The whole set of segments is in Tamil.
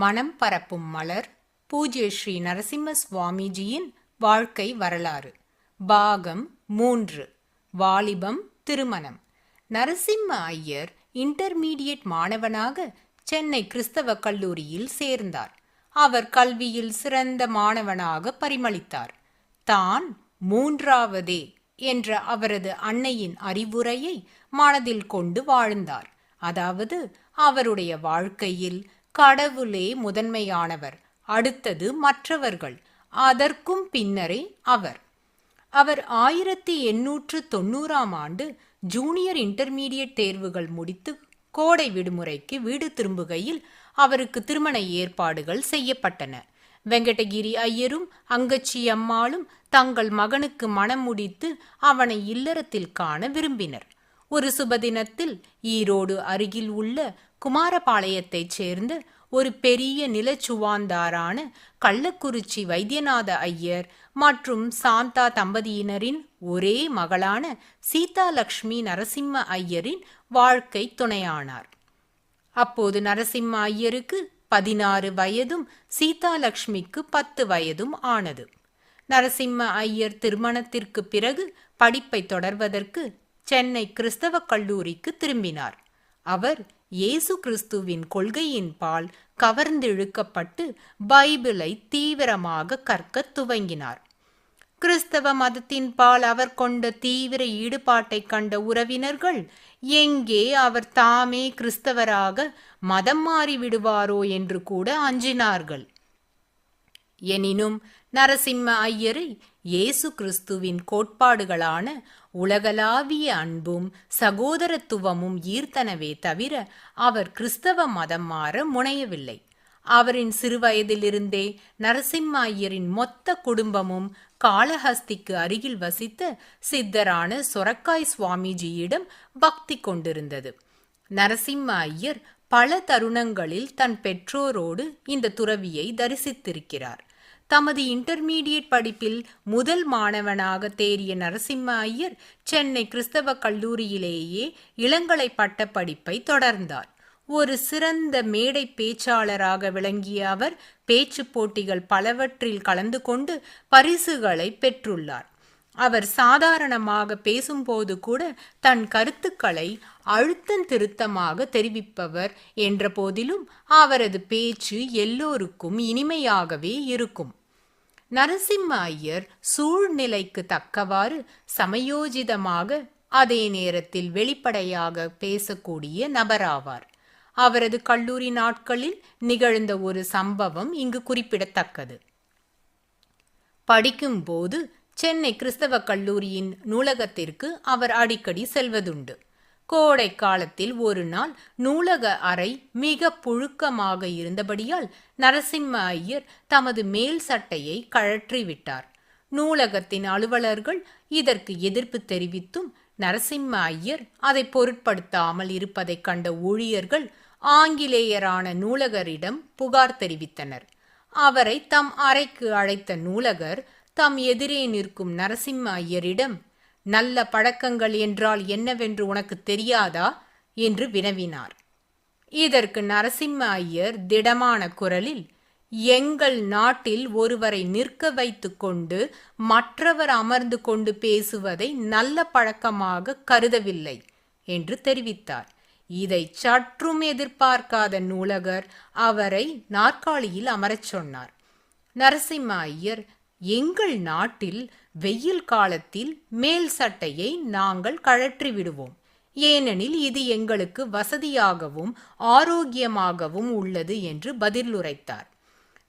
மனம் பரப்பும் மலர் பூஜ்ய ஸ்ரீ நரசிம்ம சுவாமிஜியின் வாழ்க்கை வரலாறு. பாகம் மூன்று. வாலிபம் திருமணம். நரசிம்ம ஐயர் இன்டர்மீடியட் மாணவனாக சென்னை கிறிஸ்தவ கல்லூரியில் சேர்ந்தார். அவர் கல்வியில் சிறந்த மாணவனாக பரிமளித்தார். தான் மூன்றாவதே என்ற அவரது அன்னையின் அறிவுரையை மனதில் கொண்டு வாழ்ந்தார். அதாவது அவருடைய வாழ்க்கையில் கடவுளே முதன்மையானவர் அடுத்தது மற்றவர்கள் அதற்கும் பின்னரே அவர். அவர் ஆயிரத்தி எண்ணூற்று தொண்ணூறாம் ஆண்டு ஜூனியர் இன்டர்மீடியட் தேர்வுகள் முடித்து கோடை விடுமுறைக்கு வீடு திரும்புகையில் அவருக்கு திருமண ஏற்பாடுகள் செய்யப்பட்டன. வெங்கடகிரி ஐயரும் அங்கச்சி அம்மாளும் தங்கள் மகனுக்கு மனம் முடித்து அவனை இல்லறத்தில் காண விரும்பினர். ஒரு சுபதினத்தில் ஈரோடு அருகில் உள்ள குமாரபாளையத்தைச் சேர்ந்த ஒரு பெரிய நிலச்சுவாந்தாரான கள்ளக்குறிச்சி வைத்தியநாத ஐயர் மற்றும் சாந்தா தம்பதியினரின் ஒரே மகளான சீதாலக்ஷ்மி நரசிம்ம ஐயரின் வாழ்க்கை துணையானார். அப்போது நரசிம்ம ஐயருக்கு பதினாறு வயதும் சீதாலக்ஷ்மிக்கு பத்து வயதும் ஆனது. நரசிம்ம ஐயர் திருமணத்திற்கு பிறகு படிப்பை தொடர்வதற்கு சென்னை கிறிஸ்தவ கல்லூரிக்கு திரும்பினார். அவர் இயேசு கிறிஸ்துவின் கொள்கையின் பால் கவர்ந்திழுக்கப்பட்டு பைபிளை தீவிரமாக கற்கத் துவங்கினார். கிறிஸ்தவ மதத்தின் பால் அவர் கொண்ட தீவிர ஈடுபாட்டை கண்ட உறவினர்கள் எங்கே அவர் தாமே கிறிஸ்தவராக மதம் மாறிவிடுவாரோ என்று கூட அஞ்சினார்கள். எனினும் நரசிம்ம ஐயரை இயேசு கிறிஸ்துவின் கோட்பாடுகளான உலகளாவிய அன்பும் சகோதரத்துவமும் ஈர்த்தனவே தவிர அவர் கிறிஸ்தவ மதம் மாற முனையவில்லை. அவரின் சிறுவயதிலிருந்தே நரசிம்ம ஐயரின் மொத்த குடும்பமும் காளஹஸ்திக்கு அருகில் வசித்த சித்தரான சொரக்காய் சுவாமிஜியிடம் பக்தி கொண்டிருந்தது. நரசிம்ம ஐயர் பல தருணங்களில் தன் பெற்றோரோடு இந்த துறவியை தரிசித்திருக்கிறார். தமது இன்டர்மீடியட் படிப்பில் முதல் மாணவனாக தேறிய நரசிம்ம ஐயர் சென்னை கிறிஸ்தவ கல்லூரியிலேயே இளங்கலை பட்ட படிப்பை தொடர்ந்தார். ஒரு சிறந்த மேடை பேச்சாளராக விளங்கிய அவர் பேச்சு போட்டிகள் பலவற்றில் கலந்து கொண்டு பரிசுகளை பெற்றுள்ளார். அவர் சாதாரணமாக பேசும்போது கூட தன் கருத்துக்களை அழுத்தம் திருத்தமாக தெரிவிப்பவர் என்ற போதிலும் அவரது பேச்சு எல்லோருக்கும் இனிமையாகவே இருக்கும். நரசிம்ம ஐயர் சூழ்நிலைக்கு தக்கவாறு சமயோஜிதமாக அதே நேரத்தில் வெளிப்படையாக பேசக்கூடிய நபராவார். அவரது கல்லூரி நாட்களில் நிகழ்ந்த ஒரு சம்பவம் இங்கு குறிப்பிடத்தக்கது. படிக்கும்போது சென்னை கிறிஸ்தவ கல்லூரியின் நூலகத்திற்கு அவர் அடிக்கடி செல்வதுண்டு. கோடை காலத்தில் ஒரு நாள் நூலக அறை மிக புழுக்கமாக இருந்தபடியால் நரசிம்ம ஐயர் தமது மேல் சட்டையை கழற்றிவிட்டார். நூலகத்தின் அலுவலர்கள் இதற்கு எதிர்ப்பு தெரிவித்தும் நரசிம்ம ஐயர் அதை பொருட்படுத்தாமல் இருப்பதைக் கண்ட ஊழியர்கள் ஆங்கிலேயரான நூலகரிடம் புகார் தெரிவித்தனர். அவரை தம் அறைக்கு அழைத்த நூலகர் தம் எதிரே நிற்கும் நரசிம்ம ஐயரிடம் நல்ல பழக்கங்கள் என்றால் என்னவென்று உனக்கு தெரியாதா? என்று வினவினார். இதற்கு நரசிம்ம ஐயர் திடமான குரலில் எங்கள் நாட்டில் ஒருவரை நிற்க வைத்து கொண்டு மற்றவர் அமர்ந்து கொண்டு பேசுவதை நல்ல பழக்கமாக கருதவில்லை என்று தெரிவித்தார். இதை சற்றும் எதிர்பார்க்காத நூலகர் அவரை நாற்காலியில் அமரச் சொன்னார். நரசிம்ம ஐயர் எங்கள் நாட்டில் வெயில் காலத்தில் மேல் சட்டையை நாங்கள் கழற்றி விடுவோம் ஏனெனில் இது எங்களுக்கு வசதியாகவும் ஆரோக்கியமாகவும் உள்ளது என்று பதிலுரைத்தார்.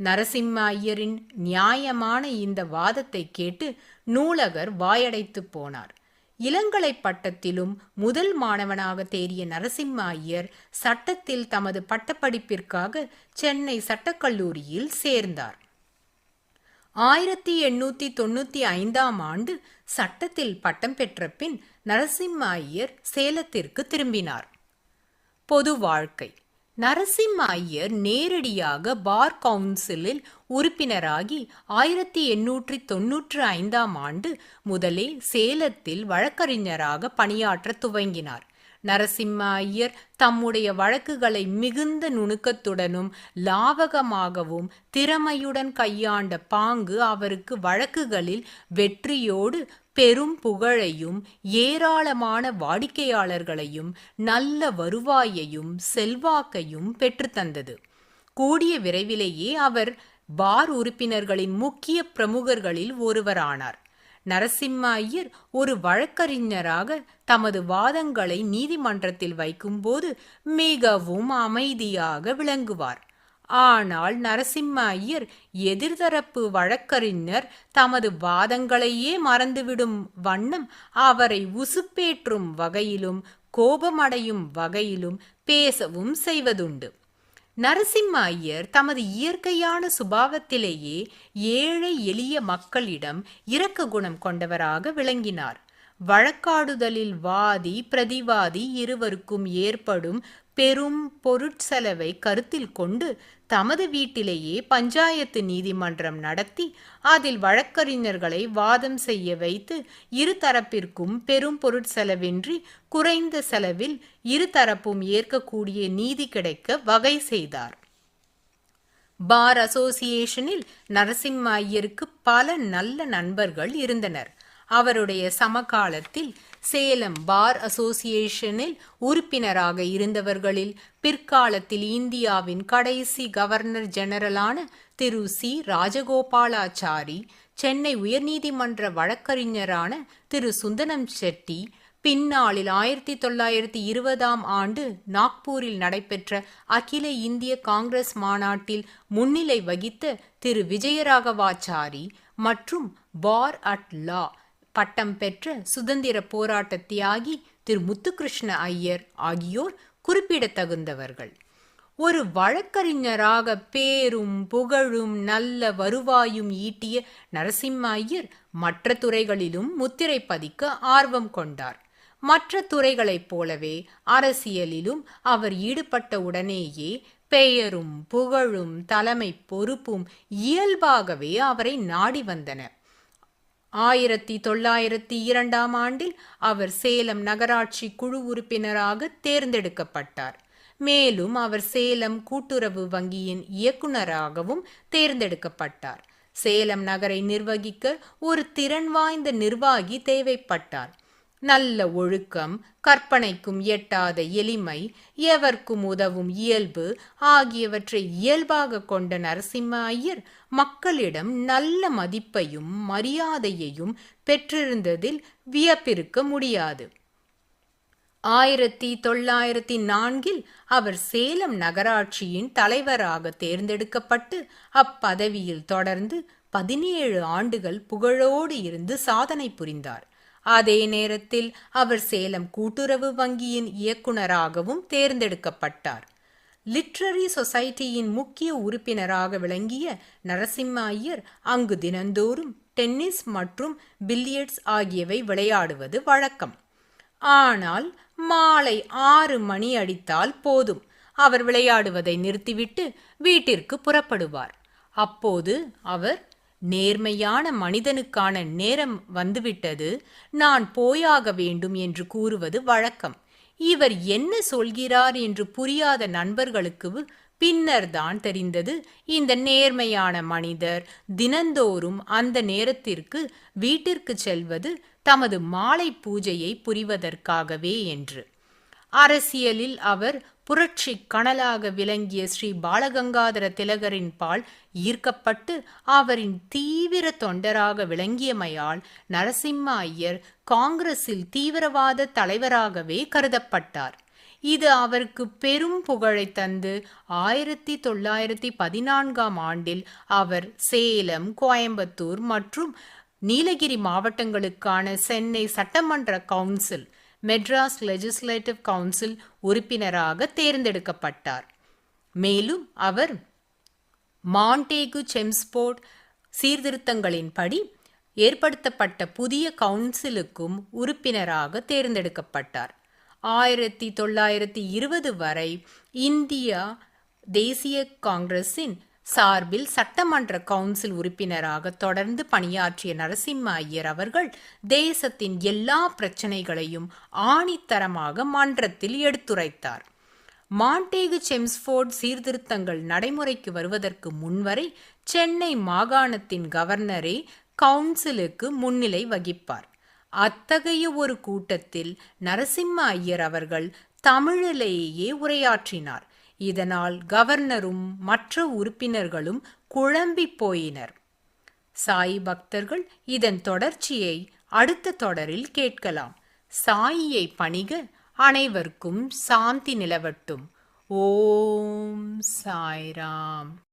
நரசிம்ம ஐயரின் நியாயமான இந்த வாதத்தை கேட்டு நூலகர் வாயடைத்து போனார். இளங்கலை பட்டத்திலும் முதல் மாணவனாக தேறிய நரசிம்ம ஐயர் சட்டத்தில் தமது பட்டப்படிப்பிற்காக சென்னை சட்டக்கல்லூரியில் சேர்ந்தார். ஆயிரத்தி எண்ணூத்தி தொண்ணூத்தி ஐந்தாம் ஆண்டு சட்டத்தில் பட்டம் பெற்ற பின் நரசிம்ம ஐயர் சேலத்திற்கு திரும்பினார். பொது வாழ்க்கை. நரசிம்ம ஐயர் நேரடியாக பார் கவுன்சிலில் உறுப்பினராகி ஆயிரத்தி எண்ணூற்றி தொன்னூற்று ஐந்தாம் ஆண்டு முதலே சேலத்தில் வழக்கறிஞராக பணியாற்ற துவங்கினார். நரசிம்ம ஐயர் தம்முடைய வழக்குகளை மிகுந்த நுணுக்கத்துடனும் லாவகமாகவும் திறமையுடன் கையாண்ட பாங்கு அவருக்கு வழக்குகளில் வெற்றியோடு பெரும் புகழையும் ஏராளமான வாடிக்கையாளர்களையும் நல்ல வருவாயையும் செல்வாக்கையும் பெற்றுத்தந்தது கூடிய விரைவிலேயே அவர் பார் உறுப்பினர்களின் முக்கிய பிரமுகர்களில் ஒருவரானார். நரசிம்ம ஐயர் ஒரு வழக்கறிஞராக தமது வாதங்களை நீதிமன்றத்தில் வைக்கும்போது மிகவும் அமைதியாக விளங்குவார். ஆனால் நரசிம்ம ஐயர் எதிர்தரப்பு வழக்கறிஞர் தமது வாதங்களையே மறந்துவிடும் வண்ணம் அவரை உசுப்பேற்றும் வகையிலும் கோபமடையும் வகையிலும் பேசவும் செய்வதுண்டு. நரசிம்ம ஐயர் தமது இயற்கையான சுபாவத்திலேயே ஏழை எளிய மக்களிடம் இரக்க குணம் கொண்டவராக விளங்கினார். வழக்காடுதலில் வாதி பிரதிவாதி இருவருக்கும் ஏற்படும் பெரும் பொருட்செலவை கருத்தில் கொண்டு தமது வீட்டிலேயே பஞ்சாயத்து நீதிமன்றம் நடத்தி அதில் வழக்கறிஞர்களை வாதம் செய்ய வைத்து இருதரப்பிற்கும் பெரும் பொருட்செலவின்றி குறைந்த செலவில் இருதரப்பும் ஏற்கக்கூடிய நீதி கிடைக்க வகை செய்தார். பார் அசோசியேஷனில் நரசிம்ம ஐயருக்கு பல நல்ல நண்பர்கள் இருந்தனர். அவருடைய சமகாலத்தில் சேலம் பார் அசோசியேஷனில் உறுப்பினராக இருந்தவர்களில் பிற்காலத்தில் இந்தியாவின் கடைசி கவர்னர் ஜெனரலான திரு சி. ராஜகோபாலாச்சாரி சென்னை உயர்நீதிமன்ற வழக்கறிஞரான திரு. சுந்தனம் செட்டி பின்னாளில் ஆயிரத்தி தொள்ளாயிரத்தி இருபதாம் ஆண்டு நாக்பூரில் நடைபெற்ற அகில இந்திய காங்கிரஸ் மாநாட்டில் முன்னிலை வகித்த திரு. விஜயராகவாச்சாரி மற்றும் பார் அட் லா பட்டம் பெற்ற சுதந்திர போராட்ட தியாகி திரு முத்துகிருஷ்ண ஐயர் ஆகியோர் குறிப்பிடத்தகுந்தவர்கள். ஒரு வழக்கறிஞராக பேரும் புகழும் நல்ல வருவாயும் ஈட்டிய நரசிம்ம ஐயர் மற்ற துறைகளிலும் முத்திரை பதிக்க ஆர்வம் கொண்டார். மற்ற துறைகளைப் போலவே அரசியலிலும் அவர் ஈடுபட்ட உடனேயே பெயரும் புகழும் தலைமை பொறுப்பும் இயல்பாகவே அவரை நாடி வந்தன. ஆயிரத்தி தொள்ளாயிரத்தி இரண்டாம் ஆண்டில் அவர் சேலம் நகராட்சி குழு உறுப்பினராக தேர்ந்தெடுக்கப்பட்டார். மேலும் அவர் சேலம் கூட்டுறவு வங்கியின் இயக்குநராகவும் தேர்ந்தெடுக்கப்பட்டார். சேலம் நகரை நிர்வகிக்க ஒரு திறன் வாய்ந்த நிர்வாகி தேவைப்பட்டார். நல்ல ஒழுக்கம் கற்பனைக்கும் எட்டாத எளிமை எவர்க்கும் உதவும் இயல்பு ஆகியவற்றை இயல்பாக கொண்ட நரசிம்ம ஐயர் மக்களிடம் நல்ல மதிப்பையும் மரியாதையையும் பெற்றிருந்ததில் வியப்பிருக்க முடியாது. ஆயிரத்தி தொள்ளாயிரத்தி நான்கில் அவர் சேலம் நகராட்சியின் தலைவராக தேர்ந்தெடுக்கப்பட்டு அப்பதவியில் தொடர்ந்து பதினேழு ஆண்டுகள் புகழோடு இருந்து சாதனை புரிந்தார். அதே நேரத்தில் அவர் சேலம் கூட்டுறவு வங்கியின் இயக்குனராகவும் தேர்ந்தெடுக்கப்பட்டார். லிட்ரரி சொசைட்டியின் முக்கிய உறுப்பினராக விளங்கிய நரசிம்ம ஐயர் அங்கு தினந்தோறும் டென்னிஸ் மற்றும் பில்லியர்ட்ஸ் ஆகியவை விளையாடுவது வழக்கம். ஆனால் மாலை ஆறு மணி அடித்தால் போதும். அவர் விளையாடுவதை நிறுத்திவிட்டு வீட்டிற்கு புறப்படுவார். அப்போது அவர் நேர்மையான மனிதனுக்கான நேரம் வந்துவிட்டது. நான் போயாக வேண்டும் என்று கூறுவது வழக்கம். இவர் என்ன சொல்கிறார் என்று புரியாத நண்பர்களுக்கு பின்னர் தான் தெரிந்தது. இந்த நேர்மையான மனிதர் தினந்தோறும் அந்த நேரத்திற்கு வீட்டிற்கு செல்வது தமது மாலை பூஜையை புரிவதற்காகவே என்று. அரசியலில் அவர் புரட்சி கனலாக விளங்கிய ஸ்ரீ பாலகங்காதர திலகரின் பால் ஈர்க்கப்பட்டு அவரின் தீவிர தொண்டராக விளங்கியமையால் நரசிம்ம ஐயர் காங்கிரஸில் தீவிரவாத தலைவராகவே கருதப்பட்டார். இது அவருக்கு பெரும் புகழை தந்து ஆயிரத்தி தொள்ளாயிரத்தி பதினான்காம் ஆண்டில் அவர் சேலம் கோயம்புத்தூர் மற்றும் நீலகிரி மாவட்டங்களுக்கான சென்னை சட்டமன்ற கவுன்சில் மெட்ராஸ் லெஜிஸ்லேட்டிவ் கவுன்சில் உறுப்பினராக தேர்ந்தெடுக்கப்பட்டார். மேலும் அவர் மாண்டேகு செம்ஸ்போர்ட் சீர்திருத்தங்களின்படி ஏற்படுத்தப்பட்ட புதிய கவுன்சிலுக்கும் உறுப்பினராக தேர்ந்தெடுக்கப்பட்டார். ஆயிரத்தி தொள்ளாயிரத்தி இருபது வரை இந்தியா தேசிய காங்கிரஸின் சார்பில் சட்டமன்ற கவுன்சில் உறுப்பினராக தொடர்ந்து பணியாற்றிய நரசிம்ம ஐயர் அவர்கள் தேசத்தின் எல்லா பிரச்சனைகளையும் ஆணித்தரமாக மன்றத்தில் எடுத்துரைத்தார். மாண்டேகு செம்ஸ்போர்ட் சீர்திருத்தங்கள் நடைமுறைக்கு வருவதற்கு முன்வரை சென்னை மாகாணத்தின் கவர்னரே கவுன்சிலுக்கு முன்னிலை வகிப்பார். அத்தகைய ஒரு கூட்டத்தில் நரசிம்ம ஐயர் அவர்கள் தமிழிலேயே உரையாற்றினார். இதனால் கவர்னரும் மற்ற உறுப்பினர்களும் குழம்பி போயினர். சாய் பக்தர்கள் இதன் தொடர்ச்சியை அடுத்த தொடரில் கேட்கலாம். சாயியை பணிக அனைவருக்கும் சாந்தி நிலவட்டும். ஓம் சாய்ராம்.